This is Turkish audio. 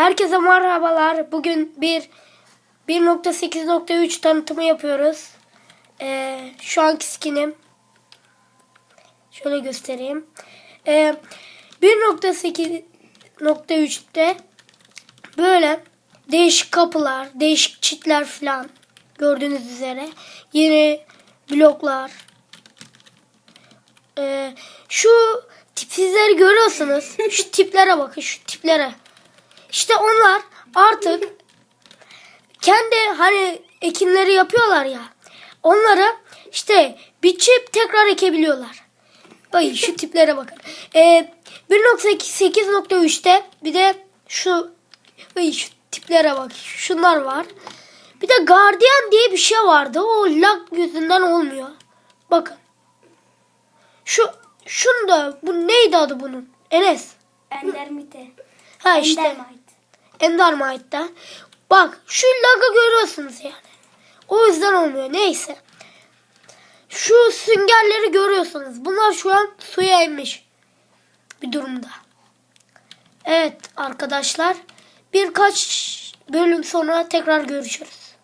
Herkese merhabalar. Bugün bir 1.8.3 tanıtımı yapıyoruz. Ee, şu anki skinim. Şöyle göstereyim. Ee, 1.8.3'te böyle değişik kapılar, değişik çitler falan gördüğünüz üzere. Yeni bloklar. Ee, şu tipsizleri görüyorsunuz. Şu tiplere bakın şu tiplere. İşte onlar artık kendi hani ekinleri yapıyorlar ya. Onları işte biçip tekrar ekebiliyorlar. Ay şu tiplere bakın. Ee, 1.8.3'te bir de şu ay şu tiplere bak. Şunlar var. Bir de gardiyan diye bir şey vardı. O lag yüzünden olmuyor. Bakın. Şu şunda bu neydi adı bunun? Enes. Endermite. Ha işte. Endermite. Endermite'da. Bak şu lagı görüyorsunuz yani. O yüzden olmuyor. Neyse. Şu süngerleri görüyorsunuz. Bunlar şu an suya inmiş bir durumda. Evet arkadaşlar. Birkaç bölüm sonra tekrar görüşürüz.